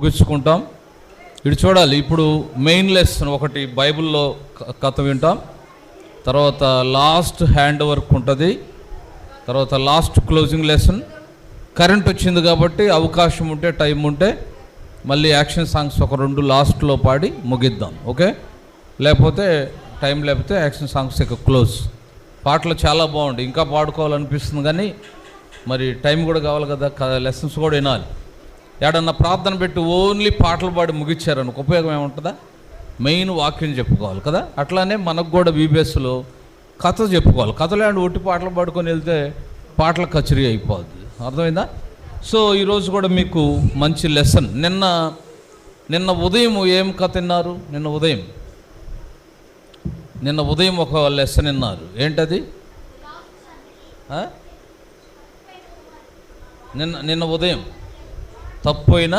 ముగించుకుంటాం. ఇటు చూడాలి ఇప్పుడు మెయిన్ లెసన్ ఒకటి బైబిల్లో కథ వింటాం. తర్వాత లాస్ట్ హ్యాండ్ వర్క్ ఉంటుంది. తర్వాత లాస్ట్ క్లోజింగ్ లెసన్. కరెంట్ వచ్చింది కాబట్టి అవకాశం ఉంటే టైం ఉంటే మళ్ళీ యాక్షన్ సాంగ్స్ ఒక రెండు లాస్ట్లో పాడి ముగిద్దాం ఓకే? లేకపోతే టైం లేకపోతే యాక్షన్ సాంగ్స్ ఇక క్లోజ్. పాటలు చాలా బాగుంటాయి. ఇంకా పాడుకోవాలనిపిస్తుంది కానీ మరి టైం కూడా కావాలి కదా లెసన్స్ కూడా వినాలి. ఏడన్నా ప్రార్థన పెట్టి ఓన్లీ పాటలు పాడి ముగించారనుకో ఉపయోగం ఏముంటుందా? మెయిన్ వాక్యం చెప్పుకోవాలి కదా? అట్లానే మనకు కూడా బీబీఎస్లో కథ చెప్పుకోవాలి. కథలు అండ్ ఒట్టి పాటలు పాడుకొని వెళ్తే పాటల కచరి అయిపోద్ది. అర్థమైందా? సో ఈరోజు కూడా మీకు మంచి లెసన్. నిన్న నిన్న ఉదయం ఏం కథ విన్నారు? నిన్న ఉదయం. నిన్న ఉదయం ఒక లెసన్ విన్నారు. ఏంటది? నిన్న నిన్న ఉదయం. తప్పైన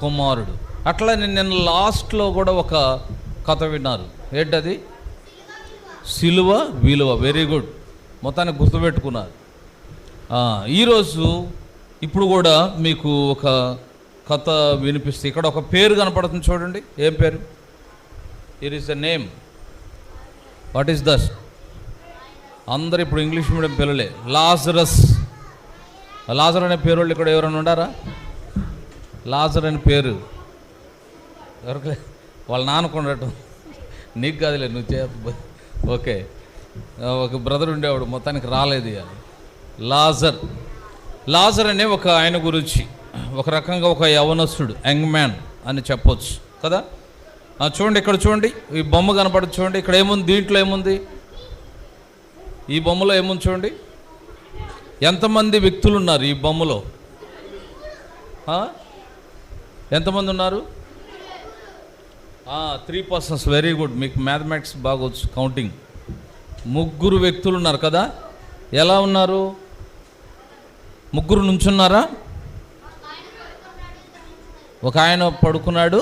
కుమారుడు. అట్లా నేను నిన్న లాస్ట్లో కూడా ఒక కథ విన్నారు. ఏంటది? సిలువ విలువ. వెరీ గుడ్ మొత్తానికి గుర్తుపెట్టుకున్నారు. ఈరోజు ఇప్పుడు కూడా మీకు ఒక కథ వినిపిస్తే ఇక్కడ ఒక పేరు కనపడుతుంది చూడండి. ఏం పేరు? It is the name what is this అందరు ఇప్పుడు ఇంగ్లీష్ మీడియం పిల్లలే. లాజరస్ లాజర్ అనే పేరు వాళ్ళు ఇక్కడ ఎవరైనా ఉండారా? లాజర్ అని పేరు. ఎవరికి వాళ్ళ నాన్నకు ఉండటం నీకు కాదులే నువ్వు చే ఓకే. ఒక బ్రదర్ ఉండేవాడు మొత్తానికి రాలేదు ఇక లాజర్. లాజర్ అనే ఒక ఆయన గురించి ఒక రకంగా ఒక యవనస్తుడు యంగ్ మ్యాన్ అని చెప్పొచ్చు కదా? చూడండి ఇక్కడ చూడండి ఈ బొమ్మ కనపడదు చూడండి ఇక్కడ ఏముంది దీంట్లో ఏముంది? ఈ బొమ్మలో ఏముంది చూడండి? ఎంతమంది వ్యక్తులు ఉన్నారు ఈ బొమ్మలో? ఎంతమంది ఉన్నారు? త్రీ పర్సన్స్ వెరీ గుడ్ మీకు మ్యాథమెటిక్స్ బాగొచ్చు కౌంటింగ్ ముగ్గురు వ్యక్తులు ఉన్నారు కదా? ఎలా ఉన్నారు? ముగ్గురు నుంచున్నారా? ఒక ఆయన పడుకున్నాడు.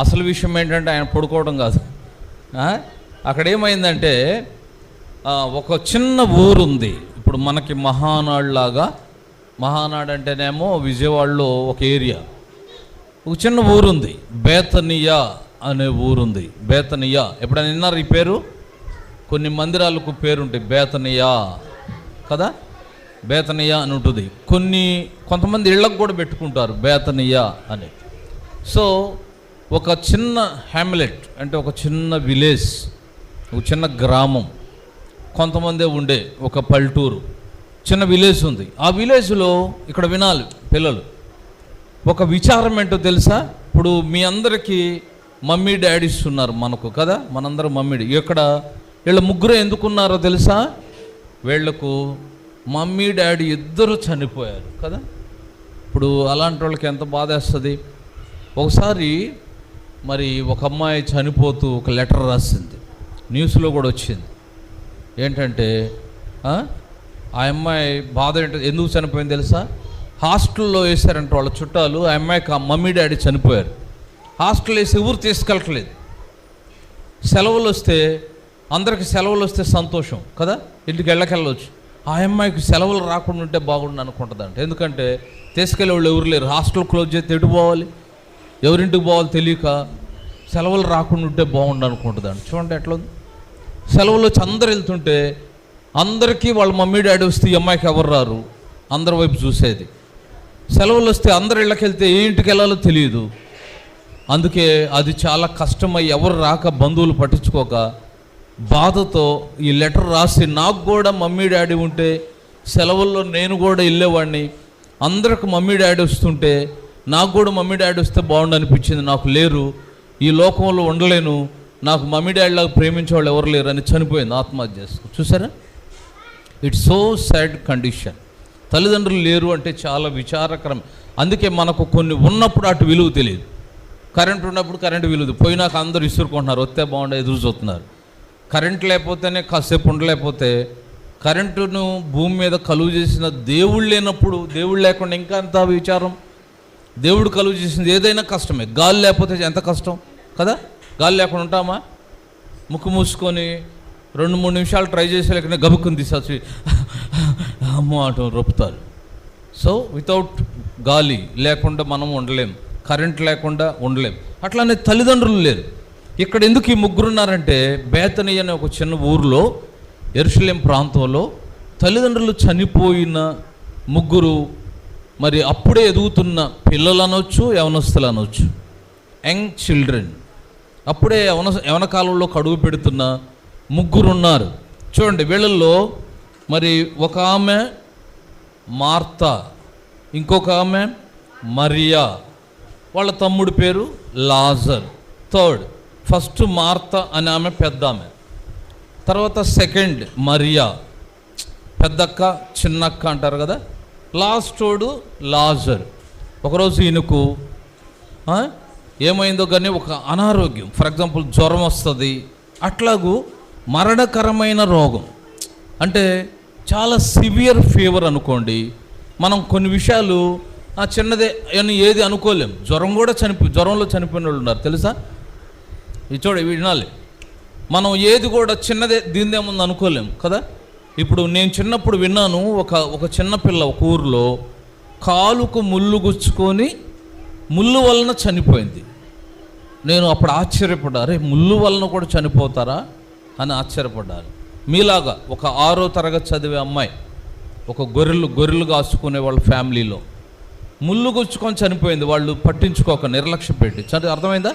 అసలు విషయం ఏంటంటే ఆయన పడుకోవడం కాదు. అక్కడ ఏమైందంటే ఒక చిన్న ఊరు ఉంది ఇప్పుడు మనకి మహానాడులాగా మహానాడు అంటేనేమో విజయవాడలో ఒక ఏరియా. ఒక చిన్న ఊరుంది. బేతనియా అనే ఊరుంది. బేతనియా. ఎప్పుడైనా విన్నారు ఈ పేరు? కొన్ని మందిరాలకు పేరుంటాయి. బేతనియా. కదా? బేతనియా అని ఉంటుంది. కొన్ని కొంతమంది ఇళ్ళకు కూడా పెట్టుకుంటారు. బేతనియా అని. సో ఒక చిన్న హ్యామ్లెట్ అంటే ఒక చిన్న విలేజ్ ఒక చిన్న గ్రామం. కొంతమందే ఉండే ఒక పల్లెటూరు. చిన్న విలేజ్ ఉంది. ఆ విలేజ్లో ఇక్కడ వినాలి పిల్లలు. ఒక విచారం ఏంటో తెలుసా? ఇప్పుడు మీ అందరికీ మమ్మీ డాడీస్ ఉన్నారు మనకు కదా? మనందరం మమ్మీ ఇక్కడ వీళ్ళ ముగ్గురు ఎందుకున్నారో తెలుసా? వీళ్ళకు మమ్మీ డాడీ ఇద్దరు చనిపోయారు కదా? ఇప్పుడు అలాంటి వాళ్ళకి ఎంత బాధేస్తుంది? ఒకసారి మరి ఒక అమ్మాయి చనిపోతూ ఒక లెటర్ రాసింది. న్యూస్లో కూడా వచ్చింది. ఏంటంటే ఆ అమ్మాయి బాధ ఏంటో ఎందుకు చనిపోయింది తెలుసా? హాస్టల్లో వేశారంట వాళ్ళ చుట్టాలు. ఆ అమ్మాయికి ఆ మమ్మీ డాడీ చనిపోయారు. హాస్టల్ వేసి ఎవరు తీసుకెళ్ళట్లేదు. సెలవులు వస్తే అందరికి సెలవులు వస్తే సంతోషం కదా? ఇంటికి వెళ్ళకెళ్ళవచ్చు ఆ అమ్మాయికి సెలవులు రాకుండా ఉంటే బాగుండు అనుకుంటుందంట. ఎందుకంటే తీసుకెళ్ళే వాళ్ళు ఎవరు లేరు. హాస్టల్ క్లోజ్ చేస్తే ఎటు పోవాలి? ఎవరింటికి పోవాలి తెలియక సెలవులు రాకుండా ఉంటే బాగుండు అనుకుంటుందంట. చూడండి ఎట్లా ఉంది సెలవులు వచ్చి అందరు వెళ్తుంటే అందరికీ వాళ్ళ మమ్మీ డాడీ వస్తే ఈ అమ్మాయికి ఎవరు రారు? అందరి వైపు చూసేది. సెలవులు వస్తే అందరు ఇళ్ళకి వెళ్తే ఏ ఇంటికి వెళ్ళాలో తెలియదు. అందుకే అది చాలా కష్టమై ఎవరు రాక బంధువులు పట్టించుకోక బాధతో ఈ లెటర్ రాసి నాకు కూడా మమ్మీ డాడీ ఉంటే సెలవుల్లో నేను కూడా వెళ్ళేవాడిని. అందరికి మమ్మీ డాడీ వస్తుంటే నాకు కూడా మమ్మీ డాడీ వస్తే బాగుండు అనిపించింది నాకు లేరు. ఈ లోకంలో ఉండలేను. నాకు మమ్మీ డాడీలాగా ప్రేమించే వాళ్ళు ఎవరు లేరు అని చనిపోయింది ఆత్మహత్య చేసుకో. చూసారా? ఇట్స్ సో సాడ్ కండిషన్ తల్లిదండ్రులు లేరు అంటే చాలా విచారకరం. అందుకే మనకు కొన్ని ఉన్నప్పుడు అటు విలువ తెలియదు. కరెంట్ ఉన్నప్పుడు కరెంట్ విలువదు. పోయినాక అందరూ ఇసురుకుంటున్నారు. వస్తే బాగుండే ఎదురు చూస్తున్నారు. కరెంట్ లేకపోతేనే కాసేపు ఉండలేకపోతే కరెంటును భూమి మీద కలువు చేసిన దేవుడు లేనప్పుడు దేవుడు లేకుండా ఇంకా ఎంత విచారం? దేవుడు కలుగు చేసింది ఏదైనా కష్టమే. గాలి లేకపోతే ఎంత కష్టం? కదా? గాలి లేకుండా ఉంటామా? ముక్కు మూసుకొని రెండు మూడు నిమిషాలు ట్రై చేసే లేకుండా గబుక్కుని తీసేసి అమ్మో అటు రొప్పుతారు. సో వితౌట్ గాలి లేకుండా మనం ఉండలేం. కరెంట్ లేకుండా ఉండలేం. అట్లానే తల్లిదండ్రులు లేరు. ఇక్కడ ఎందుకు ఈ ముగ్గురు ఉన్నారంటే బేతని అనే ఒక చిన్న ఊరిలో ఎరుసలేం ప్రాంతంలో తల్లిదండ్రులు చనిపోయిన ముగ్గురు మరి అప్పుడే ఎదుగుతున్న పిల్లలు అనొచ్చు యవనస్తులు అనొచ్చు యంగ్ చిల్డ్రన్. అప్పుడే యవన యవన కాలంలో కడుగు పెడుతున్న ముగ్గురు ఉన్నారు చూడండి వీళ్ళల్లో మరి ఒక ఆమె మార్తా ఇంకొక ఆమె మరియా. వాళ్ళ తమ్ముడి పేరు లాజర్. థర్డ్ ఫస్ట్ మార్త అనే ఆమె పెద్ద ఆమె. తర్వాత సెకండ్ మరియా. పెద్దక్క చిన్నక్క అంటారు కదా. లాస్టోడు లాజర్. ఒకరోజు ఈయనకు ఏమైందో కానీ ఒక అనారోగ్యం. ఫర్ ఎగ్జాంపుల్ జ్వరం వస్తుంది. అట్లాగూ మరణకరమైన రోగం. అంటే చాలా సివియర్ ఫీవర్ అనుకోండి. మనం కొన్ని విషయాలు ఆ చిన్నదే అని ఏది అనుకోలేం. జ్వరం కూడా చనిపో జ్వరంలో చనిపోయిన వాళ్ళు ఉన్నారు. తెలుసా? ఇది చూడ వినాలి. మనం ఏది కూడా చిన్నదే దీనిదేముంది అనుకోలేం కదా? ఇప్పుడు నేను చిన్నప్పుడు విన్నాను ఒక ఒక చిన్నపిల్ల ఒక ఊరిలో కాలుకు ముళ్ళు గుచ్చుకొని ముళ్ళు వలన చనిపోయింది. నేను అప్పుడు ఆశ్చర్యపడ్డా అరే ముళ్ళు వలన కూడా చనిపోతారా? అని ఆశ్చర్యపడ్డాను మీలాగా ఒక ఆరో తరగతి చదివే అమ్మాయి ఒక గొర్రెలు గొర్రెలు కాసుకునే వాళ్ళ ఫ్యామిలీలో ముళ్ళు గుచ్చుకొని చనిపోయింది. వాళ్ళు పట్టించుకోక నిర్లక్ష్యం పెట్టి. చదివి అర్థమైందా?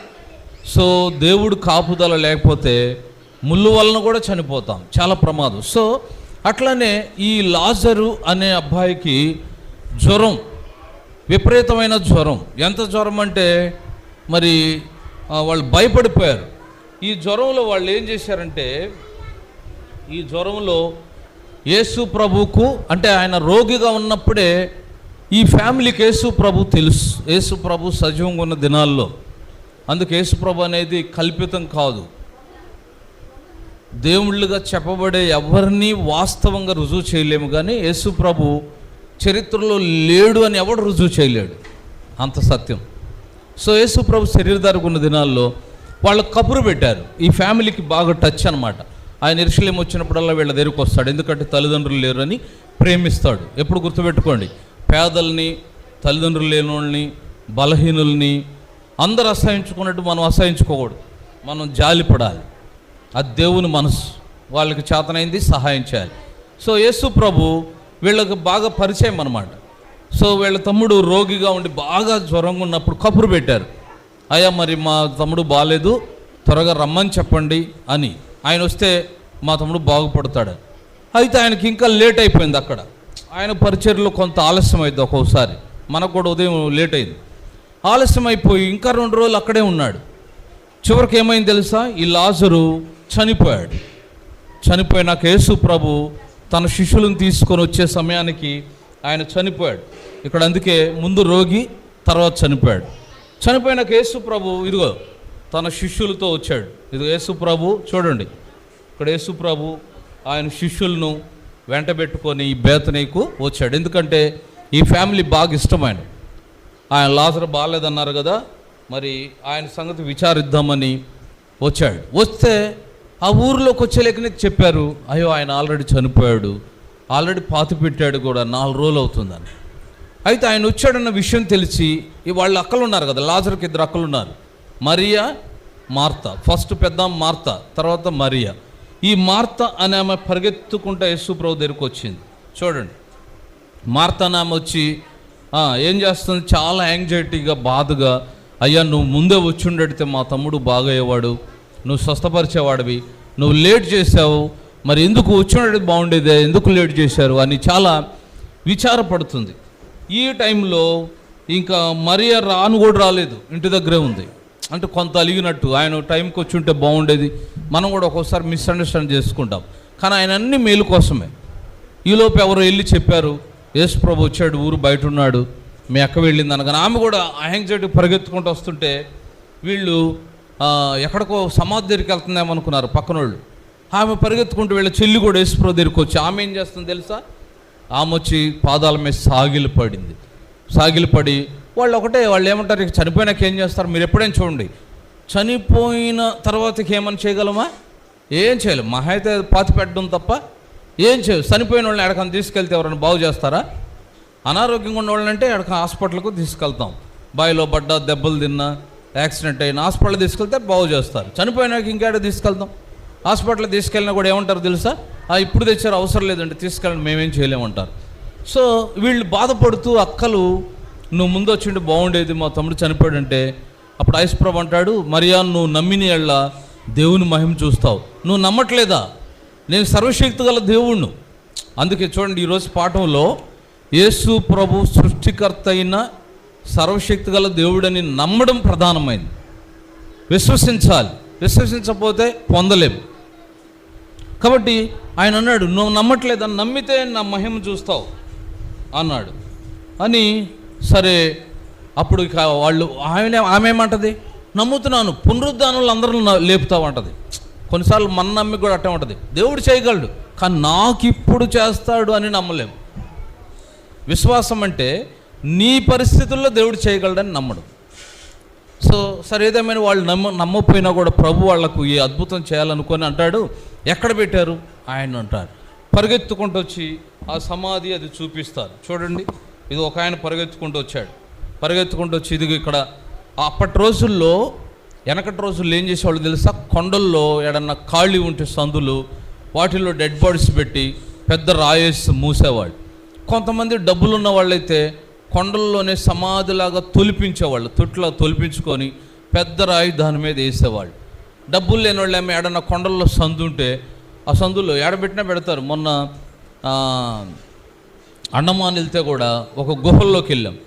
సో దేవుడు కాపుదల లేకపోతే ముళ్ళు వలన కూడా చనిపోతాం. చాలా ప్రమాదం. సో అట్లనే ఈ లాజరు అనే అబ్బాయికి జ్వరం విపరీతమైన జ్వరం. ఎంత జ్వరం అంటే మరి వాళ్ళు భయపడిపోయారు. ఈ జ్వరంలో వాళ్ళు ఏం చేశారంటే ఈ జ్వరంలో యేసు ప్రభుకు అంటే ఆయన రోగిగా ఉన్నప్పుడే ఈ ఫ్యామిలీకి యేసు ప్రభు తెలుసు. యేసు ప్రభు సజీవంగా ఉన్న దినాల్లో. అందుకు యేసు ప్రభు అనేది కల్పితం కాదు. దేవుళ్ళుగా చెప్పబడే ఎవరిని వాస్తవంగా రుజువు చేయలేము కానీ యేసు ప్రభు చరిత్రలో లేడు అని ఎవడు రుజువు చేయలేడు. అంత సత్యం. సో యేసు ప్రభు శరీరధారకు ఉన్న దినాల్లో వాళ్ళు కబురు పెట్టారు. ఈ ఫ్యామిలీకి బాగా టచ్ అనమాట ఆయన ఇరుషులేం వచ్చినప్పుడల్లా వీళ్ళ దగ్గరికి వస్తాడు. ఎందుకంటే తల్లిదండ్రులు లేరు అని ప్రేమిస్తాడు. ఎప్పుడు గుర్తుపెట్టుకోండి. పేదల్ని తల్లిదండ్రులు లేని వాళ్ళని బలహీనుల్ని అందరు అసహించుకున్నట్టు మనం అసహించుకోకూడదు. మనం జాలిపడాలి. ఆ దేవుని మనసు. వాళ్ళకి చేతనైంది సహాయం చేయాలి. సో యేసు ప్రభు వీళ్ళకి బాగా పరిచయం అనమాట సో వీళ్ళ తమ్ముడు రోగిగా ఉండి బాగా జ్వరంగా ఉన్నప్పుడు కబురు పెట్టారు. అయ్యా మరి మా తమ్ముడు బాగాలేదు త్వరగా రమ్మని చెప్పండి అని. ఆయన వస్తే మా తమ్ముడు బాగుపడతాడు. అయితే ఆయనకి ఇంకా లేట్ అయిపోయింది అక్కడ. ఆయన పరిచర్లో కొంత ఆలస్యం అయింది ఒక్కోసారి. మనకు కూడా ఉదయం లేట్ అయింది. ఆలస్యం అయిపోయి ఇంకా రెండు రోజులు అక్కడే ఉన్నాడు. చివరికి ఏమైంది తెలుసా? ఈ లాజరు చనిపోయాడు. చనిపోయినాక యేసు ప్రభు తన శిష్యులను తీసుకొని వచ్చే సమయానికి ఆయన చనిపోయాడు. ఇక్కడ అందుకే ముందు రోగి తర్వాత చనిపోయాడు. చనిపోయిన యేసు ప్రభు ఇదిగో తన శిష్యులతో వచ్చాడు. ఇది యేసు ప్రభు చూడండి. ఇక్కడ యేసు ప్రభు ఆయన శిష్యులను వెంటబెట్టుకొని ఈ బేతనీకు వచ్చాడు. ఎందుకంటే ఈ ఫ్యామిలీ బాగా ఇష్టమైన ఆయన. లాజర్ బాగాలేదన్నారు కదా మరి ఆయన సంగతి విచారిద్దామని వచ్చాడు. వస్తే ఆ ఊరిలోకి వచ్చేలేకనే చెప్పారు అయ్యో ఆయన ఆల్రెడీ చనిపోయాడు. ఆల్రెడీ పాతి పెట్టాడు కూడా నాలుగు రోజులు అవుతుందని. అయితే ఆయన వచ్చాడన్న విషయం తెలిసి వాళ్ళు అక్కలు ఉన్నారు కదా లాజర్కి ఇద్దరు అక్కలు ఉన్నారు మరియా మార్త. ఫస్ట్ పెద్ద మార్త తర్వాత మరియా. ఈ మార్త అనే ఆమె పరిగెత్తుకుంటా యేసుప్రభు దగ్గరికి వచ్చింది. చూడండి. మార్త నామె వచ్చి ఏం చేస్తుంది? చాలా యాంగ్జైటీగా బాధగా అయ్యా నువ్వు ముందే వచ్చిండడితే మా తమ్ముడు బాగయ్యేవాడు నువ్వు స్వస్థపరిచేవాడివి నువ్వు లేట్ చేసావు మరి ఎందుకు వచ్చి బాగుండేదే ఎందుకు లేట్ చేశారు? అని చాలా విచారపడుతుంది. ఈ టైంలో ఇంకా మరియా రాను కూడా రాలేదు. ఇంటి దగ్గరే ఉంది. అంటే కొంత అలిగినట్టు. ఆయన టైంకి వచ్చి ఉంటే బాగుండేది. మనం కూడా ఒక్కోసారి మిస్అండర్స్టాండ్ చేసుకుంటాం. కానీ ఆయన అన్ని మేలు కోసమే. ఈలోపు ఎవరు వెళ్ళి చెప్పారు యేసు ప్రభు వచ్చాడు ఊరు బయట ఉన్నాడు. మీ అక్క వెళ్ళింది అనగానే ఆమె కూడా యాంగ్జైటీ పరిగెత్తుకుంటూ వస్తుంటే వీళ్ళు ఎక్కడికో సమాధి దగ్గరికి వెళ్తుందేమనుకున్నారు పక్కన వాళ్ళు ఆమె పరిగెత్తుకుంటూ వీళ్ళ చెల్లి కూడా యేసు ప్రభు దగ్గరికి వచ్చి ఆమె ఏం చేస్తుంది తెలుసా? ఆమె వచ్చి పాదాల మీద సాగిలి పడింది. సాగిలి పడి వాళ్ళు ఒకటే వాళ్ళు ఏమంటారు ఇక చనిపోయినాక ఏం చేస్తారు? మీరు ఎప్పుడైనా చూడండి. చనిపోయిన తర్వాతకి ఏమైనా చేయగలమా? ఏం చేయాలి. మహా అయితే పాతి పెట్టడం తప్ప ఏం చేయదు చనిపోయిన వాళ్ళని ఎడకని తీసుకెళ్తే ఎవరైనా బాగు చేస్తారా? అనారోగ్యంగా ఉన్న వాళ్ళంటే ఎడక హాస్పిటల్కు తీసుకెళ్తాం. బాయిలో పడ్డా దెబ్బలు తిన్నా యాక్సిడెంట్ అయిన హాస్పిటల్ తీసుకెళ్తే బాగు చేస్తారు. చనిపోయినాక ఇంకేడ తీసుకెళ్తాం? హాస్పిటల్ తీసుకెళ్ళినా కూడా ఏమంటారు తెలుసా? "ఆ, ఇప్పుడు తెచ్చారు అవసరం లేదండి తీసుకెళ్ళండి మేమేం చేయలేమంటారు. సో వీళ్ళు బాధపడుతూ అక్కలు నువ్వు ముందు వచ్చింటే బాగుండేది మా తమ్ముడు చనిపోయాడంటే అప్పుడు ఐస్ప్రభు అంటాడు మరియా నువ్వు నమ్మిని ఎళ్ళ దేవుని మహిమ చూస్తావు. నువ్వు నమ్మట్లేదా? నేను సర్వశక్తి గల దేవుణ్ణు. అందుకే చూడండి ఈరోజు పాఠంలో యేసు ప్రభు సృష్టికర్త అయిన సర్వశక్తి గల దేవుడని నమ్మడం ప్రధానమైంది. విశ్వసించాలి. విశ్వసించకపోతే పొందలేము కాబట్టి ఆయన అన్నాడు నువ్వు నమ్మట్లేదని నమ్మితే నా మహిమ చూస్తావు అన్నాడు. అని సరే అప్పుడు ఇక వాళ్ళు ఆమె ఆమె ఏమంటది? నమ్ముతున్నాను పునరుద్ధానంలో అందరూ లేపుతామంటది లేపుతావు అంటది కొన్నిసార్లు మన నమ్మి కూడా అట్టే ఉంటుంది. దేవుడు చేయగలడు కానీ నాకు ఇప్పుడు చేస్తాడు అని నమ్మలేము విశ్వాసం అంటే నీ పరిస్థితుల్లో దేవుడు చేయగలడని నమ్మడు. సో సరే ఏదేమైనా వాళ్ళు నమ్మ నమ్మకపోయినా కూడా ప్రభు వాళ్ళకు ఈ అద్భుతం చేయాలనుకొని అంటాడు ఎక్కడ పెట్టారు? ఆయన అంటారు. పరిగెత్తుకుంటూ వచ్చి ఆ సమాధి అది చూపిస్తారు. చూడండి ఇది ఒక ఆయన పరిగెత్తుకుంటూ వచ్చాడు. పరిగెత్తుకుంటూ వచ్చి ఇది ఇక్కడ. అప్పటి రోజుల్లో వెనకటి రోజుల్లో ఏం చేసేవాళ్ళు తెలుసా? కొండల్లో ఎడన్నా ఖాళీ ఉంటే సందులు వాటిల్లో డెడ్ బాడీస్ పెట్టి పెద్ద రాయేసి మూసేవాళ్ళు. కొంతమంది డబ్బులు ఉన్న వాళ్ళైతే కొండల్లోనే సమాధిలాగా తొలిపించేవాళ్ళు తొట్లో తొలిపించుకొని పెద్ద రాయి దాని మీద వేసేవాళ్ళు. డబ్బులు లేని వాళ్ళు ఏమో ఏడన్నా కొండల్లో సందు ఉంటే ఆ సందులో ఏడబెట్టినా పెడతారు. మొన్న అండమాన్ వెళ్తే కూడా ఒక గుహల్లోకి వెళ్ళాం.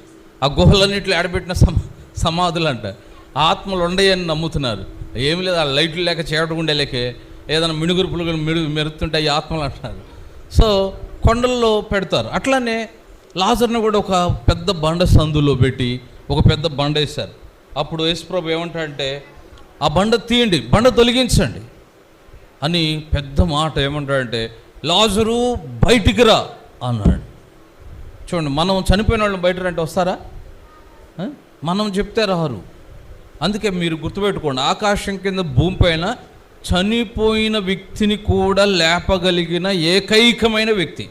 ఆ గుహలన్నింటిలో ఏడబెట్టిన సమ సమాధులు అంట ఆత్మలు ఉండయని నమ్ముతున్నారు. ఏమి లేదు ఆ లైట్లు లేక చీకటి ఉండే లేకే ఏదైనా మినుగురు పులుగులు మిడు మెరుతుంటే ఈ ఆత్మలు అంటున్నారు. సో కొండల్లో పెడతారు. అట్లానే లాజర్ను కూడా ఒక పెద్ద బండ సందులో పెట్టి ఒక పెద్ద బండ వేశారు. అప్పుడు యేసుప్రభు ఏమంటాడంటే ఆ బండ తీయండి బండ తొలగించండి అని పెద్ద మాట ఏమంటాడంటే లాజరు బయటికి రా అన్నాడు. చూడండి మనం చనిపోయిన వాళ్ళని బయట రంటే వస్తారా? మనం చెప్తే రారు. అందుకే మీరు గుర్తుపెట్టుకోండి ఆకాశం కింద భూమి పైన చనిపోయిన వ్యక్తిని కూడా లేపగలిగిన ఏకైకమైన వ్యక్తి.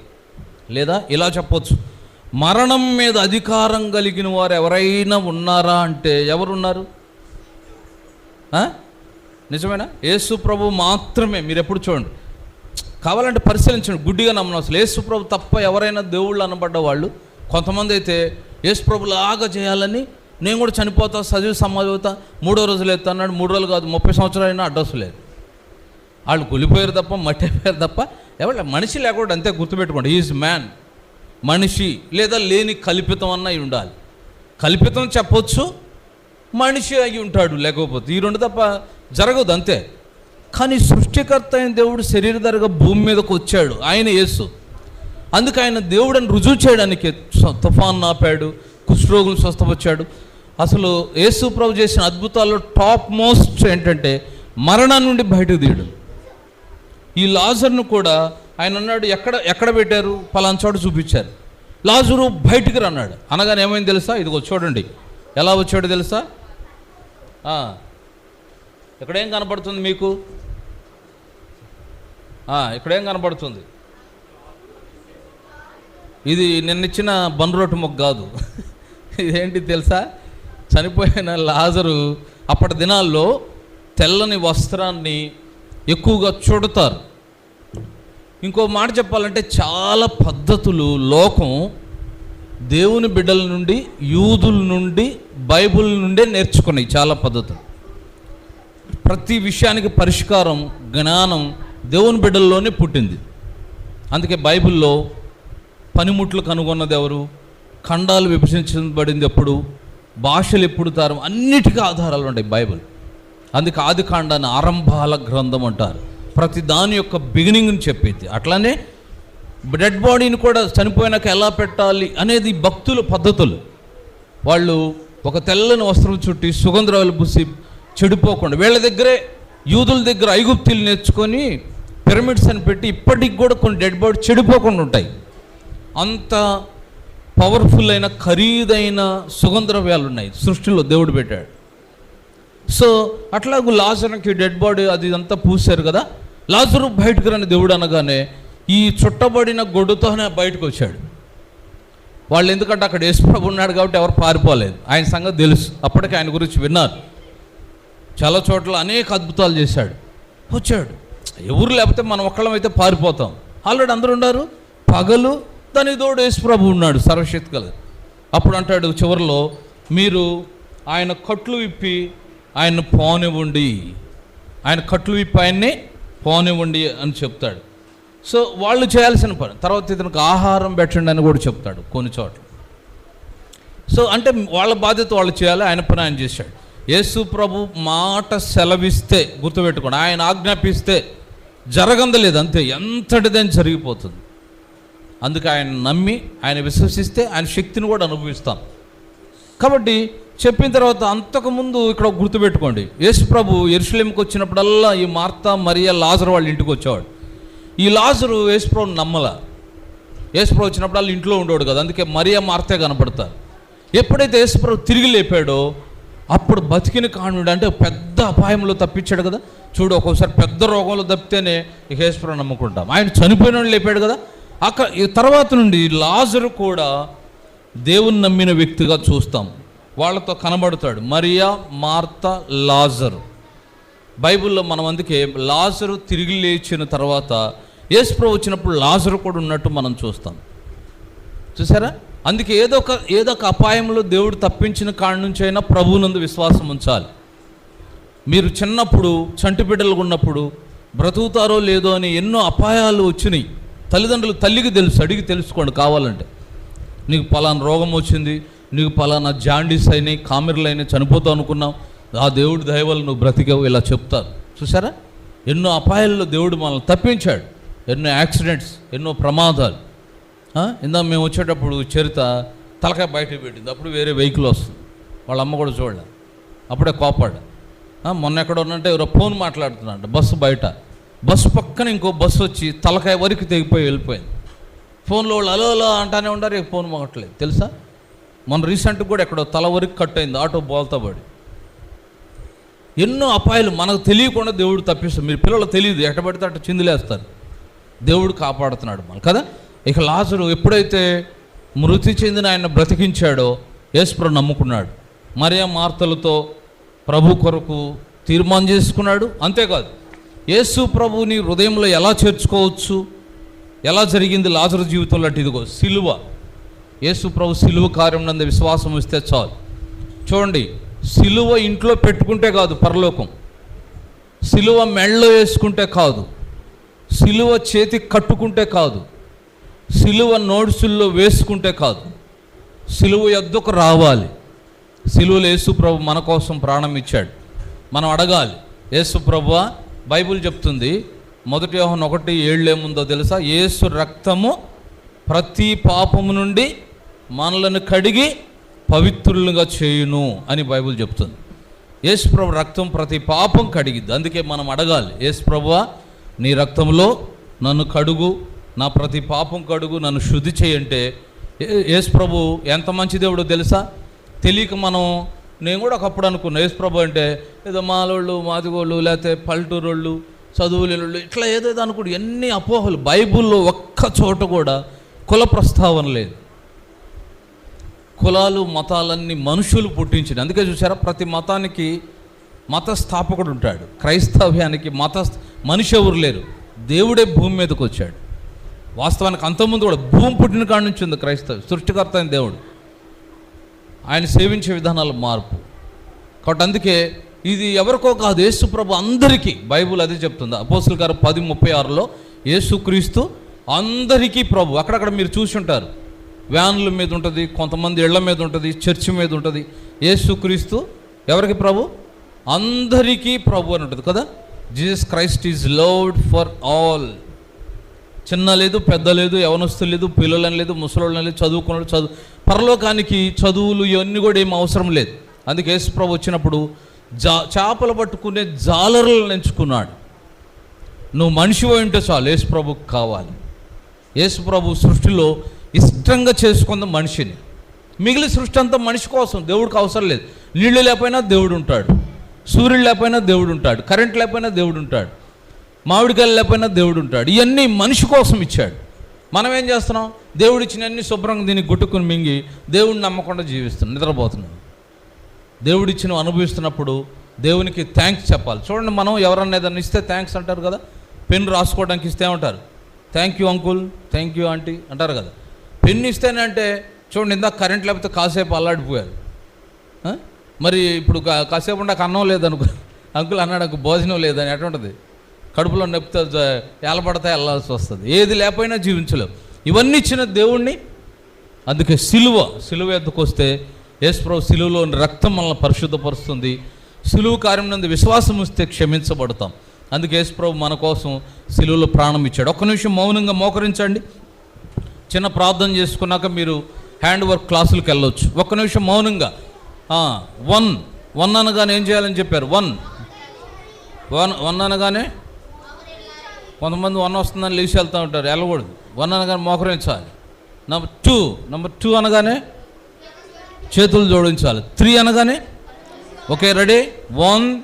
లేదా ఇలా చెప్పొచ్చు మరణం మీద అధికారం కలిగిన వారు ఎవరైనా ఉన్నారా? అంటే ఎవరున్నారు? నిజమేనా? యేసు ప్రభు మాత్రమే. మీరు ఎప్పుడు చూడండి. కావాలంటే పరిశీలించండి. గుడ్డిగా నమ్మను అసలు. యేసు ప్రభు తప్ప ఎవరైనా దేవుళ్ళు అనబడ్డ వాళ్ళు కొంతమంది అయితే యేసు ప్రభు లాగా చేయాలని నేను కూడా చనిపోతా సజీవ సమాధి అవుతా మూడో రోజులు ఎత్తా అన్నాడు. మూడు రోజులు కాదు ముప్పై సంవత్సరాలు అయినా అడ్రస్ లేదు. వాళ్ళు కూలిపోయారు తప్ప మట్టి తప్ప ఎవరు మనిషి లేకుండా అంతే గుర్తుపెట్టుకోండి. ఈజ్ మ్యాన్ మనిషి లేదా లేని కల్పితం అన్న ఉండాలి. కల్పితం చెప్పొచ్చు మనిషి అయి ఉంటాడు లేకపోతే. ఈ రెండు తప్ప జరగదు అంతే. కానీ సృష్టికర్త అయిన దేవుడు శరీరధరగా భూమి మీదకు వచ్చాడు. ఆయన యేసు. అందుకు ఆయన దేవుడని రుజువు చేయడానికి తుఫాన్ ఆపాడు కుష్ఠరోగులు స్వస్థపరిచాడు. అసలు యేసు ప్రభు చేసిన అద్భుతాల్లో టాప్ మోస్ట్ ఏంటంటే మరణం నుండి బయటకు తీయడం. ఈ లాజర్ను కూడా ఆయన అన్నాడు ఎక్కడ ఎక్కడ పెట్టారు? పలానా చోట చూపించారు. లాజరు బయటికి రన్నాడు. అనగానే ఏమైంది తెలుసా? ఇదిగో చూడండి. ఎలా వచ్చాడో తెలుసా? ఇక్కడేం కనపడుతుంది మీకు? ఇక్కడేం కనపడుతుంది? ఇది నిన్నిచ్చిన బన్రోటు మొక్క కాదు. ఇదేంటి తెలుసా? చనిపోయిన లాజరు అప్పటి దినాల్లో తెల్లని వస్త్రాన్ని ఎక్కువగా చుడతారు. ఇంకో మాట చెప్పాలంటే చాలా పద్ధతులు లోకం దేవుని బిడ్డల నుండి యూదుల నుండి బైబుల్ నుండే నేర్చుకున్నాయి చాలా పద్ధతులు. ప్రతి విషయానికి పరిష్కారం జ్ఞానం దేవుని బిడ్డల్లోనే పుట్టింది. అందుకే బైబిల్లో పనిముట్లు కనుగొన్నది ఎవరు? ఖండాలు విభజించబడింది ఎప్పుడు? భాషలు ఎప్పుడు తరం? అన్నిటికీ ఆధారాలు ఉంటాయి బైబిల్. అందుకే ఆది కాండాన్ని ఆరంభాల గ్రంథం అంటారు. ప్రతి దాని యొక్క బిగినింగ్ని చెప్పేది. అట్లానే డెడ్ బాడీని కూడా చనిపోయినాక ఎలా పెట్టాలి అనేది భక్తుల పద్ధతులు. వాళ్ళు ఒక తెల్లని వస్త్రం చుట్టి సుగంధరాలు పూసి చెడిపోకుండా వీళ్ళ దగ్గరే యూదుల దగ్గర ఐగుప్తులు నేర్చుకొని పిరమిడ్స్ అని పెట్టి ఇప్పటికి కూడా కొన్ని డెడ్ బాడీ చెడిపోకుండా ఉంటాయి. అంత పవర్ఫుల్ అయిన ఖరీదైన సుగంధద్రవ్యాలు ఉన్నాయి సృష్టిలో దేవుడు పెట్టాడు. సో అట్లాగూ లాజర్కి డెడ్ బాడీ అది ఇదంతా పూసారు కదా? లాజరు బయటకు రాని దేవుడు అనగానే ఈ చుట్టబడిన గొడ్డుతోనే బయటకు వచ్చాడు. వాళ్ళు ఎందుకంటే అక్కడ యేసుప్రభు ఉన్నాడు కాబట్టి ఎవరు పారిపోలేదు. ఆయన సంగతి తెలుసు. అప్పటికే ఆయన గురించి విన్నారు. చాలా చోట్ల అనేక అద్భుతాలు చేశాడు. వచ్చాడు. ఎవరు లేకపోతే మనం ఒక్కళ్ళం అయితే పారిపోతాం. ఆల్రెడీ అందరు ఉన్నారు. పగలు దాని తోడు యేసుప్రభు ఉన్నాడు సర్వశక్తి కలదు అప్పుడు అంటాడు చివరిలో మీరు ఆయన కట్లు విప్పి ఆయన పోనివ్వండి. ఆయన కట్లు విప్పి ఆయన్ని పోనివ్వండి అని చెప్తాడు. సో వాళ్ళు చేయాల్సిన పని. తర్వాత ఇతనికి ఆహారం పెట్టండి అని కూడా చెప్తాడు కొన్ని చోట్ల. సో అంటే వాళ్ళ బాధ్యత వాళ్ళు చేయాలి ఆయన పని ఆయన చేశాడు. యేసు ప్రభు మాట సెలవిస్తే గుర్తుపెట్టుకోండి ఆయన ఆజ్ఞాపిస్తే జరగందలేదు అంతే ఎంతటిదని జరిగిపోతుంది. అందుకే ఆయన నమ్మి ఆయన విశ్వసిస్తే ఆయన శక్తిని కూడా అనుభవిస్తాం. కాబట్టి చెప్పిన తర్వాత అంతకుముందు ఇక్కడ గుర్తుపెట్టుకోండి యేసు ప్రభు ఎరుసలేంకి వచ్చినప్పుడల్లా ఈ మార్తా మరియా లాజర్ వాళ్ళ ఇంటికి వచ్చేవాడు. ఈ లాజరు యేసుప్రభుని నమ్మల. యేసుప్రభు వచ్చినప్పుడు వాళ్ళు ఇంట్లో ఉండేవాడు కదా అందుకే మరియా మార్తే కనపడతారు. ఎప్పుడైతే యేసుప్రభు తిరిగి లేపాడో అప్పుడు బతికిన కానుడు అంటే పెద్ద అపాయంలో తప్పించాడు కదా. చూడు ఒక్కోసారి పెద్ద రోగంలో తప్పితేనే ఇక నమ్ముకుంటాం. ఆయన చనిపోయిన లేపాడు కదా. అక్కడ తర్వాత నుండి లాజరు కూడా దేవుని నమ్మిన వ్యక్తిగా చూస్తాం. వాళ్ళతో కనబడతాడు మరియా మార్త లాజరు. బైబిల్లో మనం అందుకే లాజరు తిరిగి లేచిన తర్వాత యేసుప్రభు వచ్చినప్పుడు లాజరు కూడా ఉన్నట్టు మనం చూస్తాం. చూసారా? అందుకే ఏదో ఒక ఏదో ఒక అపాయంలో దేవుడు తప్పించిన కాడ నుంచి అయినా ప్రభువునందు విశ్వాసం ఉంచాలి. మీరు చిన్నప్పుడు చంటి బిడ్డలు ఉన్నప్పుడు బ్రతుకుతారో లేదో అని ఎన్నో అపాయాలు వచ్చినాయి. తల్లిదండ్రులు తల్లికి తెలుసు అడిగి తెలుసుకోండి కావాలంటే. నీకు పలానా రోగం వచ్చింది నీకు పలానా జాండీస్ అయినాయి కామెర్లు అయినాయి చనిపోతావు అనుకున్నావు ఆ దేవుడి దయవల్ల నువ్వు బ్రతికావు ఇలా చెప్తారు. చూసారా? ఎన్నో అపాయాల్లో దేవుడు మనల్ని తప్పించాడు. ఎన్నో యాక్సిడెంట్స్ ఎన్నో ప్రమాదాలు. ఇందా ఇందాక మేము వచ్చేటప్పుడు చరిత తలకాయ బయటకు పెట్టింది. అప్పుడు వేరే వెహికల్ వస్తుంది. వాళ్ళ అమ్మ కూడా చూడలే. అప్పుడే కోపాడు మొన్న ఎక్కడ ఉన్నట్టే ఎవరో ఫోన్ మాట్లాడుతున్నాడు బస్సు బయట. బస్సు పక్కన ఇంకో బస్సు వచ్చి తలకాయ వరకు తెగిపోయి వెళ్ళిపోయింది. ఫోన్లో వాళ్ళు అలో అలో అంటానే ఉండారు ఇక ఫోన్ మొగట్లేదు తెలుసా? మొన్న రీసెంట్గా కూడా ఎక్కడో తల వరకు కట్ అయింది ఆటో బోల్తా పడి. ఎన్నో అపాయాలు మనకు తెలియకుండా దేవుడు తప్పిస్తాడు. మీరు పిల్లలు తెలియదు ఎట్ట పడితే అట్ట చిందులేస్తారు. దేవుడు కాపాడుతున్నాడు మనం కదా? ఇక లాజరు ఎప్పుడైతే మృతి చెందిన ఆయన బ్రతికించాడో యేసుప్రభు నమ్ముకున్నాడు. మరియా మార్తలతో ప్రభు కొరకు తీర్మానం చేసుకున్నాడు. అంతేకాదు యేసు ప్రభుని హృదయంలో ఎలా చేర్చుకోవచ్చు? ఎలా జరిగింది లాజరు జీవితంలో? అంటే ఇదిగో సిలువ. యేసు ప్రభు సిలువ కార్యం నందు విశ్వాసం ఇస్తే చాలు. చూడండి సిలువ ఇంట్లో పెట్టుకుంటే కాదు పరలోకం. సిలువ మెళ్ళలో వేసుకుంటే కాదు. సిలువ చేతికి కట్టుకుంటే కాదు సిలువ నోట్సుల్లో వేసుకుంటే కాదు సిలువ ఎద్దుకు రావాలి. సిలువలు యేసుప్రభు మన కోసం ప్రాణం ఇచ్చాడు. మనం అడగాలి యేసుప్రభు బైబుల్ బైబిల్ చెప్తుంది మొదటి వ్యూహం ఒకటి ఏళ్ళు ఏముందో తెలుసా? యేసు రక్తము ప్రతి పాపము నుండి మనలను కడిగి పవిత్రులుగా చేయును అని బైబిల్ చెప్తుంది. యేసుప్రభు రక్తం ప్రతి పాపం కడిగిద్ది. అందుకే మనం అడగాలి యేసుప్రభువా నీ రక్తంలో నన్ను కడుగు నా ప్రతి పాపం కడుగు నన్ను శుద్ధి చేయంటే యేసు ప్రభు ఎంత మంచి దేవుడో తెలుసా? తెలియక మనం నేను కూడా ఒకప్పుడు అనుకున్నా యేసు ప్రభు అంటే ఏదో మాలోళ్ళు మాదిగోళ్ళు లేకపోతే పల్లెటూరోళ్ళు చదువులేళ్ళు ఇట్లా ఏదేదో అనుకుంటు ఎన్ని అపోహలు బైబిల్లో ఒక్క చోట కూడా కుల ప్రస్తావన లేదు. కులాలు మతాలన్నీ మనుషులు పుట్టించింది అందుకే చూసారా ప్రతి మతానికి మత స్థాపకుడు ఉంటాడు క్రైస్తవ్యానికి మత మనిషి ఎవరు లేరు. దేవుడే భూమి మీదకి వచ్చాడు. వాస్తవానికి అంతకుముందు కూడా భూమి పుట్టిన కాడ నుంచి ఉంది క్రైస్తవ సృష్టికర్త అయిన దేవుడు. ఆయన సేవించే విధానాల మార్పు. కాబట్టి అందుకే ఇది ఎవరికో కాదు యేసుప్రభు అందరికీ బైబుల్ అదే చెప్తుంది. అపోసుల గారు పది ముప్పై ఆరులో యేసుక్రీస్తు అందరికీ ప్రభు. అక్కడక్కడ మీరు చూసి ఉంటారు. వ్యాన్ల మీద ఉంటుంది కొంతమంది ఇళ్ళ మీద ఉంటుంది చర్చి మీద ఉంటుంది. యేసుక్రీస్తు ఎవరికి ప్రభు? అందరికీ ప్రభు అని ఉంటుంది కదా? Jesus Christ is loved for all చిన్న లేదు పెద్ద లేదు యవనస్తులు లేదు పిల్లలని లేదు ముసలోళ్ళని లేదు చదువుకున్నాడు చదువు పరలోకానికి చదువులు ఇవన్నీ కూడా ఏం అవసరం లేదు. అందుకే యేసుప్రభు వచ్చినప్పుడు జా చేపలు పట్టుకునే జాలరులను ఎంచుకున్నాడు. నువ్వు మనిషి ఉంటే చాలు యేసుప్రభుకి కావాలి. యేసుప్రభు సృష్టిలో ఇష్టంగా చేసుకున్న మనిషిని. మిగిలిన సృష్టి అంతా మనిషి కోసం దేవుడికి అవసరం లేదు. నీళ్ళు లేకపోయినా దేవుడు ఉంటాడు. సూర్యుడు లేకపోయినా దేవుడు ఉంటాడు కరెంట్ లేకపోయినా దేవుడు ఉంటాడు మామిడికాయలు లేకపోయినా దేవుడు ఉంటాడు ఇవన్నీ మనిషి కోసం ఇచ్చాడు. మనం ఏం చేస్తున్నాం? దేవుడు ఇచ్చిన అన్ని శుభ్రంగా దీన్ని గుట్టుకుని మింగి దేవుడిని నమ్మకుండా జీవిస్తున్నాం నిద్రపోతున్నాం. దేవుడిచ్చిన అనుభవిస్తున్నప్పుడు దేవునికి థ్యాంక్స్ చెప్పాలి. చూడండి మనం ఎవరన్నా ఏదన్నా ఇస్తే థ్యాంక్స్ అంటారు కదా? పెన్ రాసుకోవడానికి ఇస్తే ఉంటారు thank you uncle thank you aunty అంటారు కదా? పెన్ ఇస్తేనే అంటే చూడండి ఇందాక కరెంట్ లేకపోతే కాసేపు అల్లాడిపోయారు. మరి ఇప్పుడు కా- కాసేపు ఉండక అన్నం లేదనుకో అంకుల్ అన్నాడు భోజనం లేదని ఎటువంటిది కడుపులో నొప్పితే జ- ఏలబడతా వెళ్ళాల్సి వస్తుంది. ఏది లేకపోయినా జీవించలేవు ఇవన్నీ ఇచ్చిన దేవుణ్ణి అందుకే సిలువ సిలువ ఎద్దుకొస్తే యేసుప్రభు సిలువలోని రక్తం మనల్ని పరిశుద్ధపరుస్తుంది. సిలువ కార్యం నందు విశ్వాసం ఇస్తే క్షమించబడతాం. అందుకే యేసుప్రభు మన కోసం సిలువలో ప్రాణం ఇచ్చాడు. ఒక్క నిమిషం మౌనంగా మోకరించండి. చిన్న ప్రార్థన చేసుకున్నాక మీరు హ్యాండ్ వర్క్ క్లాసులకు వెళ్ళొచ్చు. ఒక్క నిమిషం మౌనంగా వన్. వన్ అనగానే ఏం చేయాలని చెప్పారు? వన్. వన్ వన్ అనగానే కొంతమంది వన్ వస్తుందని లేచి వెళ్తూ ఉంటారు వెళ్ళకూడదు. వన్ అనగానే మోకరించాలి. Number two. నెంబర్ టూ అనగానే చేతులు జోడించాలి. త్రీ అనగానే? Okay ready? One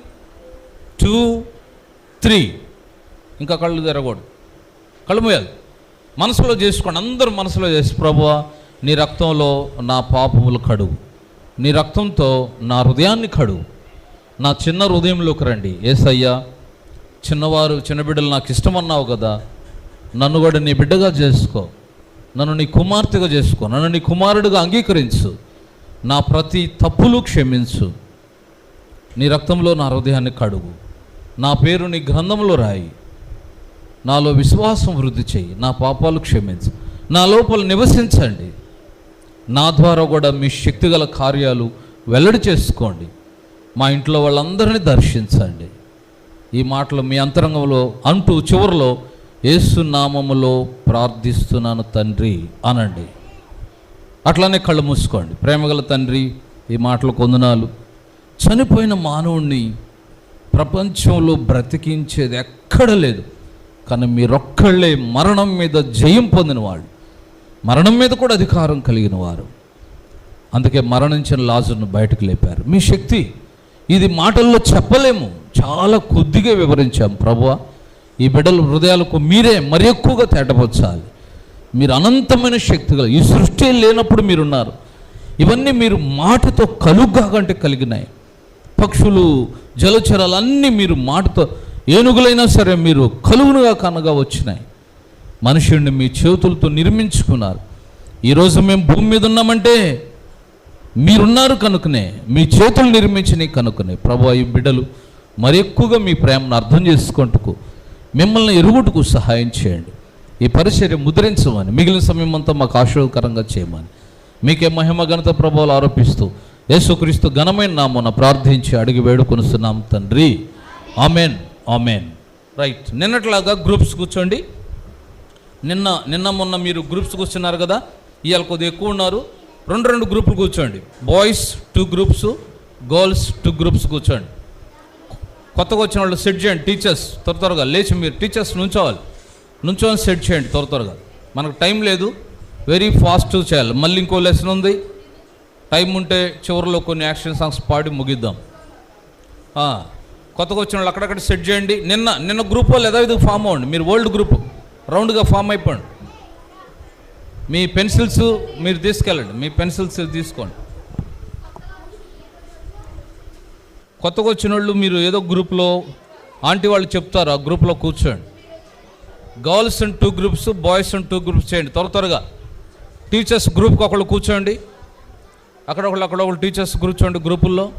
two three. ఇంకా కళ్ళు తెరకూడదు. కళ్ళు మూయాలి. మనసులో చేసుకోండి. అందరూ మనసులో చేసి ప్రభువా నీ రక్తంలో నా పాపములు కడుగు. నీ రక్తంతో నా హృదయాన్ని కడు. నా చిన్న హృదయంలోకి రండి. ఏసయ్యా చిన్నవారు చిన్న బిడ్డలు నాకు ఇష్టమన్నావు కదా. నన్ను కూడా నీ బిడ్డగా చేసుకో. నన్ను నీ కుమార్తెగా చేసుకో. నన్ను నీ కుమారుడిగా అంగీకరించు. నా ప్రతి తప్పులు క్షమించు. నీ రక్తంలో నా హృదయాన్ని కడుగు. నా పేరు నీ గ్రంథంలో రాయి. నాలో విశ్వాసం వృద్ధి చేయి. నా పాపాలు క్షమించు. నా లోపల నివసించండి. నా ద్వారా కూడా మీ శక్తిగల కార్యాలు వెల్లడి చేసుకోండి. మా ఇంట్లో వాళ్ళందరినీ దర్శించండి. ఈ మాటలు మీ అంతరంగంలో అంటూ చివరిలో ఏసునామములో ప్రార్థిస్తున్నాను తండ్రి అనండి. అట్లానే కళ్ళు మూసుకోండి. ప్రేమగల తండ్రి ఈ మాటలు కొందనాలు చనిపోయిన మానవుణ్ణి ప్రపంచంలో బ్రతికించేది ఎక్కడ లేదు. కానీ మీరొక్కళ్ళే మరణం మీద జయం పొందిన వాళ్ళు మరణం మీద కూడా అధికారం కలిగిన వారు. అందుకే మరణించిన లాజర్ను బయటకు లేపారు. మీ శక్తి ఇది మాటల్లో చెప్పలేము. చాలా కొద్దిగా వివరించాం ప్రభువ. ఈ బిడ్డల హృదయాలకు మీరే మరి ఎక్కువగా తేటపరచాలి. మీరు అనంతమైన శక్తిగా ఈ సృష్టి లేనప్పుడు మీరున్నారు. ఇవన్నీ మీరు మాటతో కలుగ్గాగంటే కలిగినాయి. పక్షులు జలచరాలు అన్నీ మీరు మాటతో ఏనుగులైనా సరే మీరు కలుగునుగా కనగా వచ్చినాయి. మనుషుడిని మీ చేతులతో నిర్మించుకున్నారు. ఈరోజు మేము భూమి మీద ఉన్నామంటే మీరున్నారు కనుకనే మీ చేతులు నిర్మించినవి కనుకనే. ప్రభు ఈ బిడ్డలు మరి ఎక్కువగా మీ ప్రేమను అర్థం చేసుకుంటుకు మిమ్మల్ని ఎరుగుటకు సహాయం చేయండి. ఈ పరిచర్య ముద్రించమని మిగిలిన సమయం అంతా మాకు ఆశీర్వకరంగా చేయమని. మీకే మహిమ ఘనత ప్రభావాలు ఆరోపిస్తూ యేసుక్రీస్తు ఘనమైన నామన ప్రార్థించి అడిగి వేడుకొనుస్తున్నాం తండ్రి. Amen amen. రైట్ నిన్నట్లాగా గ్రూప్స్ కూర్చోండి. నిన్న నిన్న మొన్న మీరు గ్రూప్స్ కూర్చున్నారు కదా ఇవాళ కొద్దిగా ఎక్కువ ఉన్నారు. రెండు రెండు గ్రూపులు కూర్చోండి. Boys two groups girls two groups కూర్చోండి. కొత్తగా వచ్చిన వాళ్ళు సెట్ చేయండి టీచర్స్ త్వర త్వరగా లేచి మీరు టీచర్స్ నుంచోవాలి. నుంచోని సెట్ చేయండి త్వర త్వరగా. మనకు టైం లేదు వెరీ ఫాస్ట్ చేయాలి. మళ్ళీ ఇంకో లెసన్ ఉంది. టైం ఉంటే చివరిలో కొన్ని యాక్షన్ సాంగ్స్ పాడి ముగిద్దాం. కొత్తగా వచ్చిన వాళ్ళు అక్కడక్కడ సెట్ చేయండి. నిన్న నిన్న గ్రూప్ వాళ్ళు ఏదో ఇది ఫామ్ అవ్వండి. మీరు ఓల్డ్ గ్రూప్ రౌండ్గా ఫామ్ అయిపోండి. మీ పెన్సిల్స్ మీరు తీసుకెళ్ళండి. మీ పెన్సిల్స్ తీసుకోండి. కొత్తగా వచ్చిన వాళ్ళు మీరు ఏదో గ్రూప్లో ఆంటీ వాళ్ళు చెప్తారు ఆ గ్రూప్లో కూర్చోండి. Girls and two groups boys and two groups చేయండి త్వర త్వరగా. టీచర్స్ గ్రూప్కి ఒకళ్ళు కూర్చోండి. అక్కడొకళ్ళు అక్కడొకళ్ళు అక్కడ ఒకళ్ళు టీచర్స్ కూర్చోండి గ్రూపుల్లో.